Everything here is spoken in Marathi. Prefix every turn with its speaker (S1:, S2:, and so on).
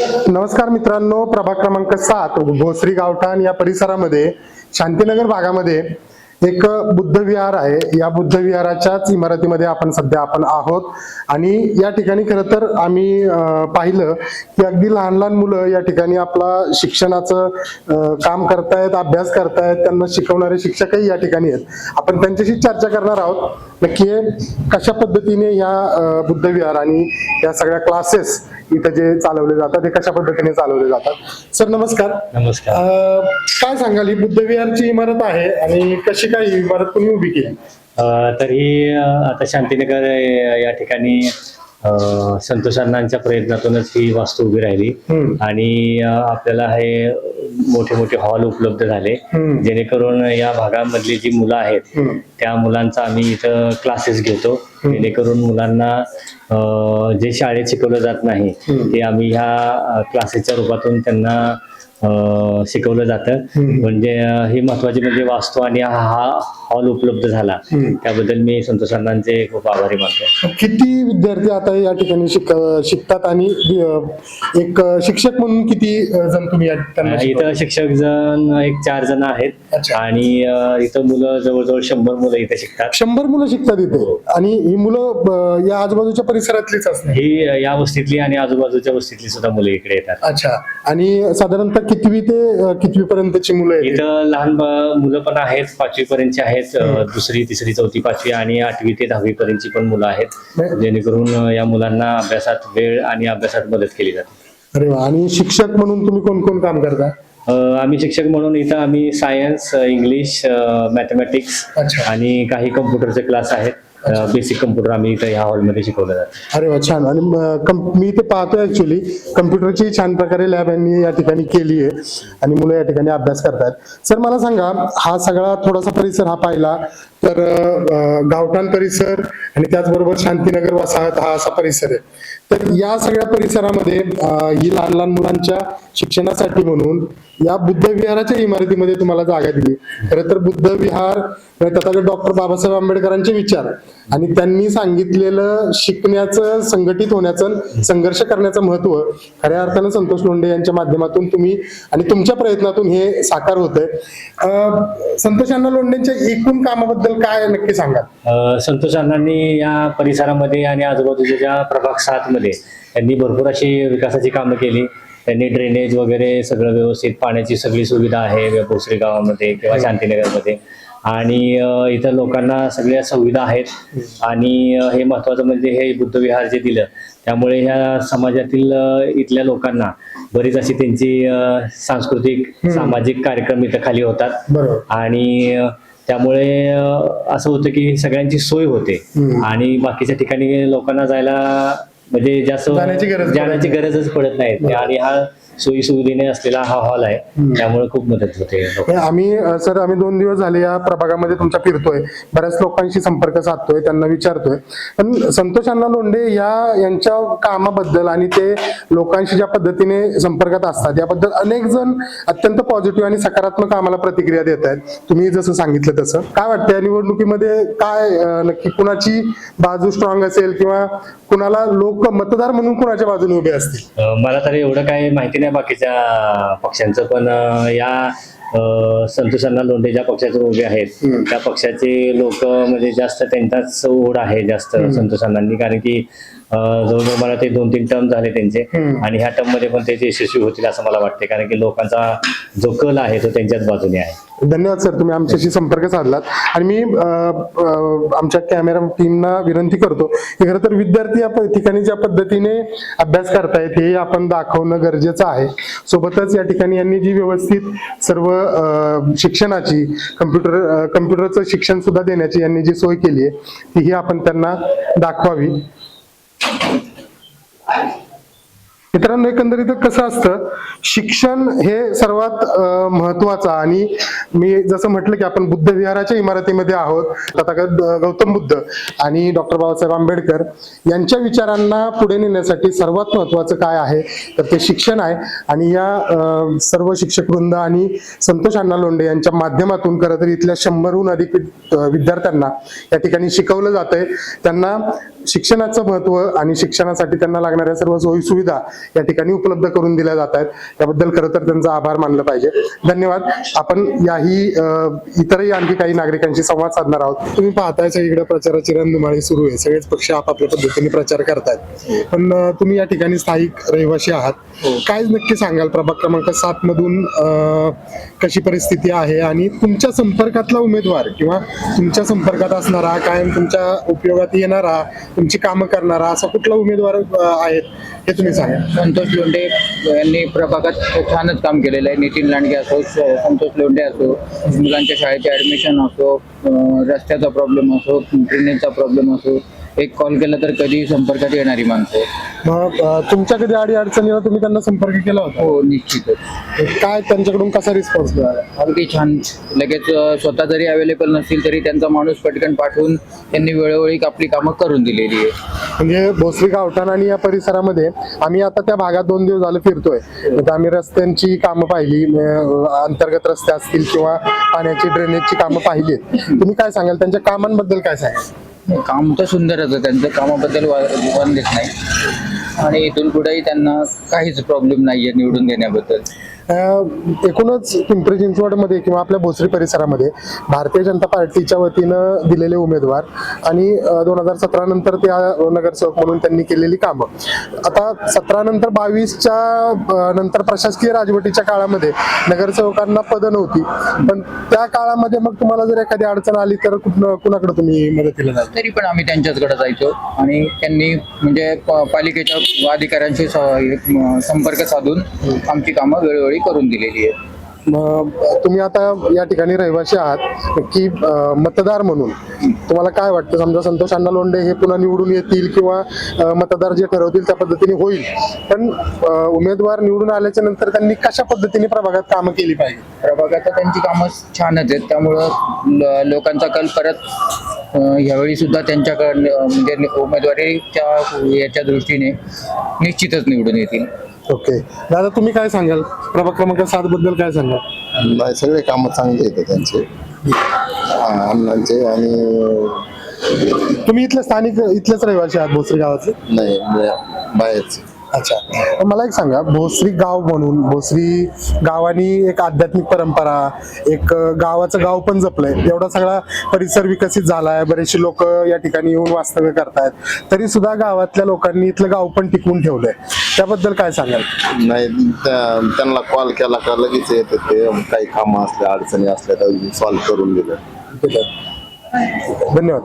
S1: नमस्कार मित्रांनो प्रभाग क्रमांक सात भोसरी गावठाण या परिसरामध्ये शांतीनगर भागामध्ये एक बुद्ध विहार आहे. या बुद्ध विहाराच्याच इमारतीमध्ये आपण सध्या आपण आहोत. आणि या ठिकाणी खरं तर आम्ही पाहिलं की अगदी लहान लहान मुलं या ठिकाणी आपला शिक्षणाचं काम करतायत अभ्यास करतायत. त्यांना शिकवणारे शिक्षकही या ठिकाणी आहेत. आपण त्यांच्याशी चर्चा करणार आहोत. नक्की कशा पद्धतीने या बुद्ध विहार आणि या सगळ्या क्लासेस इथं जे चालवले जातात ते कशा पद्धतीने चालवले जातात? सर नमस्कार.
S2: नमस्कार.
S1: काय सांगाल? ही बुद्ध विहारची इमारत आहे आणि कशी काय ही इमारत कोणी उभी केली?
S2: तर ही आता शांतीनगर या ठिकाणी संतोष अण्णांच्या प्रयत्नातूनच ही वास्तू उभी राहिली. आणि आपल्याला हे मोठे मोठे हॉल उपलब्ध झाले. जेणेकरून या भागामधली जी मुलं आहेत. त्या मुलांचा आम्ही इथं क्लासेस घेतो जेणेकरून मुलांना जे शाळेत शिकवलं जात नाही. ते आम्ही ह्या क्लासेसच्या रूपातून त्यांना शिकवलं जातं. म्हणजे ही महत्वाची म्हणजे वास्तू आणि हा हा हॉल उपलब्ध झाला. त्याबद्दल मी संतोष अण्णांचे खूप आभारी मानतो
S1: किती विद्यार्थी आता या ठिकाणी शिक शिकतात आणि एक शिक्षक म्हणून किती जण तुम्ही
S2: इथं? शिक्षक जण एक चार जण आहेत. आणि इथं मुलं जवळजवळ शंभर मुलं इथे शिकतात
S1: शंभर मुलं शिकतात इथे आणि ही मुलं या आजूबाजूच्या परिसरातलीच असणार.
S2: ही या वस्तीतली आणि आजूबाजूच्या वस्तीतली सुद्धा मुलं इकडे येतात.
S1: अच्छा. आणि साधारणतः कितवी ते कितवी पर्यंतची मुलं आहेत?
S2: इथं लहान ब- मुलं पण आहेत पाचवी पर्यंतची आहेत दुसरी तिसरी चौथी पाचवी आणि आठवी ते दहावी पर्यंतची पण मुलं आहेत. जेणेकरून या मुलांना अभ्यासात वेळ आणि अभ्यासात मदत केली जाते.
S1: अरे आणि शिक्षक म्हणून तुम्ही कोण कोण काम करता?
S2: आम्ही शिक्षक म्हणून इथं आम्ही सायन्स इंग्लिश मॅथमॅटिक्स
S1: अच्छा.
S2: आणि काही कम्प्युटरचे क्लास आहेत. बेसिक कम्प्युटर आम्ही इथं ह्या हॉलमध्ये शिकवलं जातं
S1: अरे वा छान. आणि म, कं- मी ते पाहतोय ऍक्च्युली कम्प्युटरची छान प्रकारे लॅब यांनी या ठिकाणी केली आहे आणि मुलं या ठिकाणी अभ्यास करतायत. सर मला सांगा हा सगळा थोडासा परिसर हा पाहिला तर अं, गावठाण परिसर आणि त्याचबरोबर शांतीनगर वसाहत हा असा परिसर आहे. तर या सगळ्या परिसरामध्ये ही लहान लहान मुलांच्या शिक्षणासाठी म्हणून या बुद्ध विहाराच्या इमारतीमध्ये तुम्हाला जागा दिली. खरं तर बुद्ध विहार तथागत डॉक्टर बाबासाहेब आंबेडकरांचे विचार आणि त्यांनी सांगितलेलं शिकण्याचं संघटित होण्याचं संघर्ष करण्याचं महत्त्व खऱ्या अर्थानं संतोष लोंढे यांच्या माध्यमातून तुम्ही आणि तुमच्या प्रयत्नातून हे साकार होतंय. आहे संतोष अण्णा लोंढेंच्या एकूण कामाबद्दल काय नक्की सांगा
S2: संतोष अण्णांनी या परिसरामध्ये आणि आजूबाजूच्या ज्या प्रभाग सात मध्ये त्यांनी भरपूर अशी विकासाची कामं केली. त्यांनी ड्रेनेज वगैरे सगळं व्यवस्थित पाण्याची सगळी सुविधा आहे भोसरी गावामध्ये किंवा शांतीनगरमध्ये. आणि इथं लोकांना सगळ्या सुविधा आहेत. आणि हे महत्वाचं म्हणजे हे बुद्ध विहार जे दिलं त्यामुळे ह्या समाजातील इथल्या लोकांना बरीच अशी त्यांची सांस्कृतिक सामाजिक कार्यक्रम इथं खाली होतात. आणि त्यामुळे असं होतं की सगळ्यांची सोय होते. आणि बाकीच्या ठिकाणी लोकांना जायला म्हणजे जास्त
S1: जाण्याची गरज
S2: जाण्याची गरजच पडत नाही. आणि हा सोयी सुविधेने असलेला हा हॉल आहे. त्यामुळे खूप मदत होते
S1: आम्ही सर आम्ही दोन दिवस झाले या प्रभागामध्ये तुमच्या फिरतोय. बऱ्याच लोकांशी संपर्क साधतोय त्यांना विचारतोय. पण संतोष अण्णा लोंढे या यांच्या कामाबद्दल आणि ते लोकांशी ज्या पद्धतीने संपर्कात असतात याबद्दल अनेक जण अत्यंत पॉझिटिव्ह आणि सकारात्मक आम्हाला प्रतिक्रिया देत आहेत. तुम्ही जसं सांगितलं तसं. काय वाटतं या निवडणुकीमध्ये काय नक्की कुणाची बाजू स्ट्रॉंग असेल किंवा कुणाला लोक मतदार म्हणून कुणाच्या बाजूने उभे असतील?
S2: मला तरी एवढं काही माहिती नाही बाकीच्या पक्षांचं पण या अ, संतोष अण्णा लोंढे ज्या पक्षातून उभे आहेत. त्या पक्षाचे लोक म्हणजे जास्त त्यांचाच ओढ आहे जास्त संतोष अण्णांनी कारण की जवळजवळ मला ते दोन तीन टर्म झाले त्यांचे. आणि ह्या टर्ममध्ये पण ते यशस्वी होतील असं मला वाटते कारण की लोकांचा जो कल आहे तो त्यांच्याच बाजूने आहे
S1: धन्यवाद सर तुम्ही आमच्याशी संपर्क साधलात. आणि मी आमच्या कॅमेरा टीमना विनंती करतो की खरं तर विद्यार्थी या प- ठिकाणी ज्या पद्धतीने अभ्यास करतायत हे आपण दाखवणं गरजेचं आहे. सोबतच या ठिकाणी यांनी जी व्यवस्थित सर्व शिक्षणाची कम्प्युटर कम्प्युटरचं शिक्षण सुद्धा देण्याची यांनी जी सोय केली आहे ती ही आपण त्यांना दाखवावी. मित्रांनो एकंदरीत कसं असतं शिक्षण हे सर्वात महत्वाचं आणि मी जसं म्हटलं की आपण बुद्ध विहाराच्या इमारतीमध्ये आहोत तथागत गौतम बुद्ध आणि डॉक्टर बाबासाहेब आंबेडकर यांच्या विचारांना पुढे नेण्यासाठी सर्वात महत्वाचं काय आहे तर ते शिक्षण आहे. आणि या सर्व शिक्षक वृंद आणि संतोष अण्णा लोंढे यांच्या माध्यमातून खरं तर इथल्या शंभरहून अधिक विद्यार्थ्यांना या ठिकाणी शिकवलं जातंय. त्यांना शिक्षणाचं महत्त्व आणि शिक्षणासाठी त्यांना लागणाऱ्या सर्व सोयी सुविधा या ठिकाणी उपलब्ध करून दिल्या जात आहेत. त्याबद्दल खरं तर त्यांचा आभार मानलं पाहिजे. धन्यवाद. आपण याही इतरही आणखी काही नागरिकांशी संवाद साधणार आहोत. तुम्ही पाहताय सगळीकडे प्रचाराची रणधुमाळी सुरू आहे. सगळेच पक्ष आपापल्या पद्धतीने प्रचार करतायत. पण तुम्ही या ठिकाणी स्थायिक रहिवासी आहात. काय नक्की सांगाल प्रभाग क्रमांक सात मधून कशी परिस्थिती आहे आणि तुमच्या संपर्कातला उमेदवार किंवा तुमच्या संपर्कात असणारा कायम तुमच्या उपयोगात येणारा तुमची कामं करणारा असा कुठला उमेदवार आहेत हे तुम्ही सांगा.
S3: संतोष लोंढे यांनी प्रभागात छानच काम केलेलं आहे. नितीन लांडगे असो संतोष लोंढे असो मुलांच्या शाळेचे ऍडमिशन असो रस्त्याचा प्रॉब्लेम असो ड्रेनेजचा प्रॉब्लेम असो एक कॉल केला तर कधी संपर्कात येणारी माणसं.
S1: मग तुमच्या कधी अडी अडचणीला तुम्ही त्यांना संपर्क केला होता?
S3: हो निश्चितच.
S1: काय त्यांच्याकडून कसा रिस्पॉन्स मिळाला?
S3: अगदी छान. लगेच स्वतः जरी अवेलेबल नसतील तरी त्यांचा माणूस पटकन पाठवून त्यांनी वेळोवेळी आपली कामं करून दिलेली आहे.
S1: म्हणजे भोसरी गावठाण आणि या परिसरामध्ये आम्ही आता त्या भागात दोन दिवस झालं फिरतोय. आम्ही रस्त्यांची कामं पाहिली अंतर्गत रस्ते असतील किंवा पाण्याची ड्रेनेजची कामं पाहिली तुम्ही काय सांगाल? त्यांच्या कामांबद्दल काय सांगाल?
S3: काम तर सुंदर होतं. त्यांचं कामाबद्दल वा- देत नाही. आणि इथून पुढेही त्यांना काहीच प्रॉब्लेम नाहीये निवडून देण्याबद्दल.
S1: एकूणच पिंपरी चिंचवडमध्ये किंवा आपल्या भोसरी परिसरामध्ये भारतीय जनता पार्टीच्या वतीनं दिलेले उमेदवार आणि दोन हजार सतरा नंतर त्या नगरसेवक म्हणून त्यांनी केलेली कामं. आता सतरा नंतर बावीसच्या नंतर प्रशासकीय राजवटीच्या काळामध्ये नगरसेवकांना पदं नव्हती. पण त्या काळामध्ये मग तुम्हाला जर एखादी अडचण आली तर कुणाकडे तुम्ही मदतीला जायचं?
S3: तरी पण आम्ही त्यांच्याचकडे जायचो आणि त्यांनी म्हणजे प- पालिकेच्या अधिकाऱ्यांशी स- संपर्क साधून आमची कामं वेळोवेळी करून दिलेली आहे.
S1: तुम्ही आता या ठिकाणी रहिवासी आहात की मतदार म्हणून तुम्हाला काय वाटतं? समजा संतोष अण्णा लोंढे हे पुन्हा निवडून येतील किंवा मतदार जे ठरवतील त्या पद्धतीने होईल. पण उमेदवार निवडून आल्याच्यानंतर त्यांनी कशा पद्धतीने प्रभागात कामं केली पाहिजे?
S3: प्रभागात त्यांची कामं छानच आहेत. त्यामुळं लोकांचा कल परत यावेळी सुद्धा त्यांच्याकडे म्हणजे उमेदवारीच्या याच्या दृष्टीने निश्चितच निवडून येतील.
S1: ओके. दादा तुम्ही काय सांगाल? प्रभाग क्रमांक सात बद्दल काय सांगाल?
S4: नाही सगळे कामं चांगले आहेत त्यांचे. हा, अण्णांचे आणि
S1: तुम्ही इथले स्थानिक इथलेच रहिवासी आहात भोसरी गावाचे
S4: नाही बाहेरचे.
S1: अच्छा. मला एक सांगा भोसरी गाव म्हणून भोसरी गावानी एक आध्यात्मिक परंपरा एक गावाचं गाव पण जपलंय. एवढा सगळा परिसर विकसित झालाय बरेचसे लोक या ठिकाणी येऊन वास्तव्य करतायत. तरी सुद्धा गावातल्या लोकांनी इथलं गाव पण टिकवून ठेवलंय. त्याबद्दल काय सांगाल?
S4: नाही त्या- त्यांना कॉल केला का लगेच येते ते. काही कामं असल्या अडचणी असल्या तर सॉल्व्ह करून दिलं.
S1: धन्यवाद.